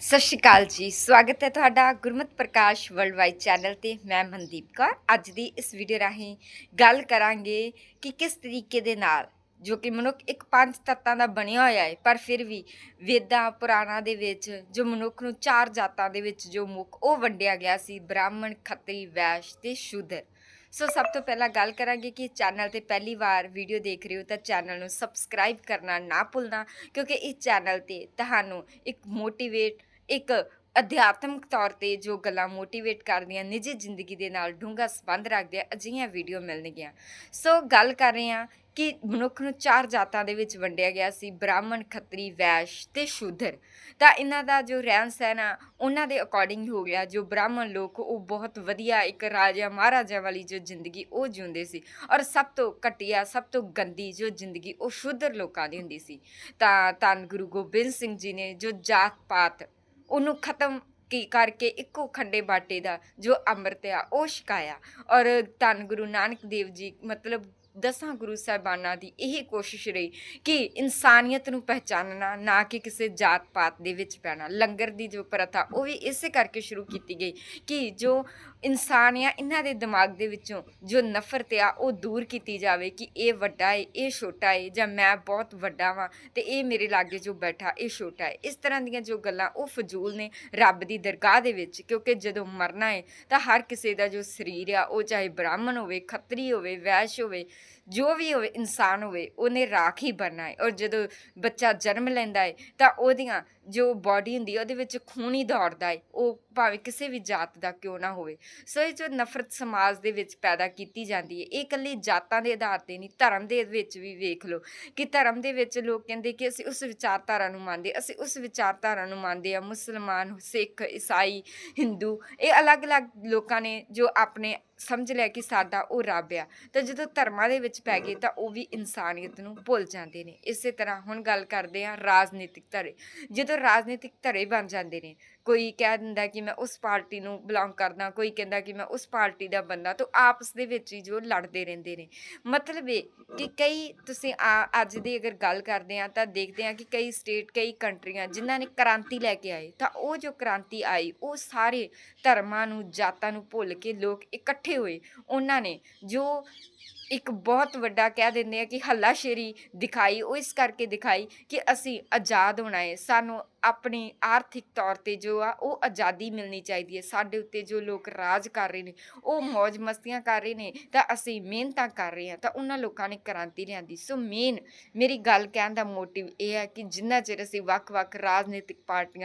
ਸਤਿ ਸ਼੍ਰੀ ਅਕਾਲ ਜੀ। ਸਵਾਗਤ ਹੈ ਤੁਹਾਡਾ Gurmat Prakash world wide channel ਤੇ। ਮੈਂ ਮਨਦੀਪ ਕੌਰ। ਅੱਜ ਦੀ ਇਸ ਵੀਡੀਓ ਰਾਹੀਂ ਗੱਲ ਕਰਾਂਗੇ ਕਿ ਕਿਸ ਤਰੀਕੇ ਦੇ ਨਾਲ, ਜੋ ਕਿ ਮਨੁੱਖ ਇੱਕ ਪੰਜ ਤੱਤਾਂ ਦਾ ਬਣਿਆ ਹੋਇਆ ਹੈ, ਪਰ ਫਿਰ ਵੀ ਵੇਦਾਂ ਪੁਰਾਣਾਂ ਦੇ ਵਿੱਚ, ਜੋ ਮਨੁੱਖ ਨੂੰ ਚਾਰ ਜਾਤਾਂ ਦੇ ਵਿੱਚ ਜੋ ਮੁੱਖ, ਉਹ ਵੰਡਿਆ ਗਿਆ ਸੀ, ਬ੍ਰਾਹਮਣ, ਖੱਤਰੀ, ਵੈਸ਼ ਤੇ ਸ਼ੂਦਰ। ਸੋ ਸਭ ਤੋਂ ਪਹਿਲਾਂ ਗੱਲ ਕਰਾਂਗੇ ਕਿ ਚੈਨਲ ਤੇ ਪਹਿਲੀ ਵਾਰ ਵੀਡੀਓ ਦੇਖ ਰਹੇ ਹੋ ਤਾਂ ਚੈਨਲ ਨੂੰ ਸਬਸਕ੍ਰਾਈਬ ਕਰਨਾ ਨਾ ਭੁੱਲਣਾ ਕਿਉਂਕਿ ਇਸ ਚੈਨਲ ਤੇ ਤੁਹਾਨੂੰ ਇੱਕ ਮੋਟੀਵੇਟ, ਇੱਕ ਅਧਿਆਤਮਿਕ ਤੌਰ ਤੇ ਜੋ ਗੱਲਾਂ ਮੋਟੀਵੇਟ ਕਰਦੀਆਂ, ਨਿੱਜੀ ਜ਼ਿੰਦਗੀ ਦੇ ਨਾਲ ਡੂੰਘਾ ਸੰਬੰਧ ਰੱਖਦੇ ਅਜਿਹੀਆਂ ਵੀਡੀਓ ਮਿਲਣਗੀਆਂ। ਸੋ ਗੱਲ ਕਰ ਰਹੇ ਹਾਂ ਕਿ ਮਨੁੱਖ ਨੂੰ ਚਾਰ ਜਾਤਾਂ ਦੇ ਵਿੱਚ ਵੰਡਿਆ ਗਿਆ ਸੀ, ਬ੍ਰਾਹਮਣ, ਖੱਤਰੀ, ਵੈਸ਼ ਤੇ ਸ਼ੂਦਰ। ਤਾਂ ਇਹਨਾਂ ਦਾ ਜੋ ਰਹਿਣ ਸਹਿਣ ਆ, ਉਹਨਾਂ ਦੇ ਅਕੋਰਡਿੰਗ ਹੋ ਗਿਆ। ਜੋ ਬ੍ਰਾਹਮਣ ਲੋਕ, ਉਹ ਬਹੁਤ ਵਧੀਆ ਇੱਕ ਰਾਜਾ, ਮਹਾਰਾਜਾ ਵਾਲੀ ਜੋ ਜ਼ਿੰਦਗੀ, ਉਹ ਜਿਉਂਦੇ ਸੀ। ਔਰ ਸਭ ਤੋਂ ਘਟੀਆ, ਸਭ ਤੋਂ ਗੰਦੀ ਜੋ ਜ਼ਿੰਦਗੀ, ਉਹ ਸ਼ੂਦਰ ਲੋਕਾਂ ਦੀ ਹੁੰਦੀ ਸੀ। ਤਾਂ ਧੰਨ ਗੁਰੂ ਗੋਬਿੰਦ ਸਿੰਘ ਜੀ ਨੇ ਜੋ ਜਾਤ ਪਾਤ ਉਹਨੂੰ ਖਤਮ ਕੀ ਕਰਕੇ ਇੱਕੋ ਖੰਡੇ ਬਾਟੇ ਦਾ ਜੋ ਅੰਮ੍ਰਿਤ ਆ, ਉਹ ਛਕਾਇਆ। ਔਰ ਧੰਨ ਗੁਰੂ ਨਾਨਕ ਦੇਵ ਜੀ, ਮਤਲਬ ਦਸਾਂ ਗੁਰੂ ਸਾਹਿਬਾਨਾਂ ਦੀ ਇਹ ਕੋਸ਼ਿਸ਼ ਰਹੀ ਕਿ ਇਨਸਾਨੀਅਤ ਨੂੰ ਪਹਿਚਾਨਣਾ, ਨਾ ਕਿ ਕਿਸੇ ਜਾਤ ਪਾਤ ਦੇ ਵਿੱਚ ਪੈਣਾ। ਲੰਗਰ ਦੀ ਜੋ ਪ੍ਰਥਾ, ਉਹ ਵੀ ਇਸੇ ਕਰਕੇ ਸ਼ੁਰੂ ਕੀਤੀ ਗਈ ਕਿ ਜੋ ਇਨਸਾਨ ਆ ਇਹਨਾਂ ਦੇ ਦਿਮਾਗ ਦੇ ਵਿੱਚੋਂ ਜੋ ਨਫ਼ਰਤ ਆ, ਉਹ ਦੂਰ ਕੀਤੀ ਜਾਵੇ ਕਿ ਇਹ ਵੱਡਾ ਹੈ ਇਹ ਛੋਟਾ ਹੈ ਜਾਂ ਮੈਂ ਬਹੁਤ ਵੱਡਾ ਵਾਂ ਤੇ ਇਹ ਮੇਰੇ ਲਾਗੇ ਜੋ ਬੈਠਾ, ਇਹ ਛੋਟਾ ਹੈ ਇਸ ਤਰ੍ਹਾਂ ਦੀਆਂ ਜੋ ਗੱਲਾਂ ਉਹ ਫਜ਼ੂਲ ਨੇ ਰੱਬ ਦੀ ਦਰਗਾਹ ਦੇ ਵਿੱਚ, ਕਿਉਂਕਿ ਜਦੋਂ ਮਰਨਾ ਏ ਤਾਂ ਹਰ ਕਿਸੇ ਦਾ ਜੋ ਸਰੀਰ ਆ, ਉਹ ਚਾਹੇ ਬ੍ਰਾਹਮਣ ਹੋਵੇ, ਖੱਤਰੀ ਹੋਵੇ, ਵੈਸ਼ ਹੋਵੇ, ਜੋ ਵੀ ਹੋਵੇ, ਇਨਸਾਨ ਹੋਵੇ, ਉਹਨੇ ਰਾਖ ਹੀ ਬਣਨਾ ਹੈ ਔਰ ਜਦੋਂ ਬੱਚਾ ਜਨਮ ਲੈਂਦਾ ਹੈ ਤਾਂ ਉਹਦੀਆਂ ਜੋ ਬਾਡੀ ਹੁੰਦੀ ਹੈ ਉਹਦੇ ਵਿੱਚ ਖੂਨ ਹੀ ਦੌੜਦਾ ਹੈ ਉਹ ਭਾਵੇਂ ਕਿਸੇ ਵੀ ਜਾਤ ਦਾ ਕਿਉਂ ਨਾ ਹੋਵੇ। ਸੋ ਇਹ ਜੋ ਨਫ਼ਰਤ ਸਮਾਜ ਦੇ ਵਿੱਚ ਪੈਦਾ ਕੀਤੀ ਜਾਂਦੀ ਹੈ ਇਹ ਇਕੱਲੀ ਜਾਤਾਂ ਦੇ ਆਧਾਰ ਤੇ ਨਹੀਂ, ਧਰਮ ਦੇ ਵਿੱਚ ਵੀ ਵੇਖ ਲਓ ਕਿ ਧਰਮ ਦੇ ਵਿੱਚ ਲੋਕ ਕਹਿੰਦੇ ਕਿ ਅਸੀਂ ਉਸ ਵਿਚਾਰਧਾਰਾ ਨੂੰ ਮੰਨਦੇ, ਅਸੀਂ ਉਸ ਵਿਚਾਰਧਾਰਾ ਨੂੰ ਮੰਨਦੇ ਆ, ਮੁਸਲਮਾਨ, ਸਿੱਖ, ਈਸਾਈ, ਹਿੰਦੂ, ਇਹ ਅਲੱਗ-ਅਲੱਗ ਲੋਕਾਂ ਨੇ ਜੋ ਆਪਣੇ ਸਮਝ ਲਿਆ ਕਿ ਸਾਡਾ ਉਹ ਰੱਬ ਆ। ਤਾਂ ਜਦੋਂ ਧਰਮਾਂ ਦੇ ਵਿੱਚ ਪੈ ਗਏ ਤਾਂ ਉਹ ਵੀ ਇਨਸਾਨੀਅਤ ਨੂੰ ਭੁੱਲ ਜਾਂਦੇ ਨੇ। ਇਸੇ ਤਰ੍ਹਾਂ ਹੁਣ ਗੱਲ ਕਰਦੇ ਆ ਰਾਜਨੀਤਿਕ ਧੜੇ ਜਦੋਂ ਰਾਜਨੀਤਿਕ ਧੜੇ ਬਣ ਜਾਂਦੇ ਨੇ, ਕੋਈ ਕਹਿ ਦਿੰਦਾ ਕਿ ਮੈਂ ਉਸ ਪਾਰਟੀ ਨੂੰ ਬਿਲੋਂਗ ਕਰਦਾ, ਕੋਈ ਕਹਿੰਦਾ ਕਿ ਮੈਂ ਉਸ ਪਾਰਟੀ ਦਾ ਬੰਦਾ, ਤਾਂ ਆਪਸ ਦੇ ਵਿੱਚ ਹੀ ਜੋ ਲੜਦੇ ਰਹਿੰਦੇ ਨੇ। ਮਤਲਬ ਇਹ ਕਿ ਕਈ ਤੁਸੀਂ ਆ- ਅੱਜ ਦੀ ਅਗਰ ਗੱਲ ਕਰਦੇ ਆ ਤਾਂ ਦੇਖਦੇ ਆ ਕਿ ਕਈ ਸਟੇਟ ਕਈ ਕੰਟਰੀਆਂ ਜਿਨ੍ਹਾਂ ਨੇ ਕ੍ਰਾਂਤੀ ਲੈ ਕੇ ਆਏ, ਤਾਂ ਉਹ ਜੋ ਕ੍ਰਾਂਤੀ ਆਈ, ਉਹ ਸਾਰੇ ਧਰਮਾਂ ਨੂੰ, ਜਾਤਾਂ ਨੂੰ ਭੁੱਲ ਕੇ ਲੋਕ ਇਕੱਠੇ ਇਕੱਠੇ ਹੋਏ। ਉਹਨਾਂ ਨੇ ਜੋ ਇੱਕ ਬਹੁਤ ਵੱਡਾ ਕਹਿ ਦਿੰਦੇ ਆ ਕਿ ਹੱਲਾਸ਼ੇਰੀ ਦਿਖਾਈ, ਉਹ ਇਸ ਕਰਕੇ ਦਿਖਾਈ ਕਿ ਅਸੀਂ ਆਜ਼ਾਦ ਹੋਣਾ ਹੈ। ਸਾਨੂੰ ਆਪਣੀ ਆਰਥਿਕ ਤੌਰ ਤੇ ਜੋ ਆ, ਉਹ ਆਜ਼ਾਦੀ ਮਿਲਣੀ ਚਾਹੀਦੀ ਹੈ। ਸਾਡੇ ਉੱਤੇ ਜੋ ਲੋਕ ਰਾਜ ਕਰ ਰਹੇ ਨੇ, ਉਹ ਮौज ਮਸਤੀਆਂ ਕਰ ਰਹੇ ਨੇ, ਤਾਂ ਅਸੀਂ ਮਿਹਨਤਾਂ ਕਰ ਰਹੇ ਹਾਂ, ਤਾਂ ਉਹਨਾਂ ਲੋਕਾਂ ਨੇ ਕ੍ਰਾਂਤੀ ਲਿਆਂਦੀ। ਸੋ ਮੇਨ ਮੇਰੀ ਗੱਲ ਕਹਿਣ ਦਾ ਮੋਟਿਵ ਇਹ ਹੈ ਕਿ ਜਿੰਨਾ ਚਿਰ ਅਸੀਂ ਵੱਖ-ਵੱਖ ਰਾਜਨੀਤਿਕ ਪਾਰਟੀਆਂ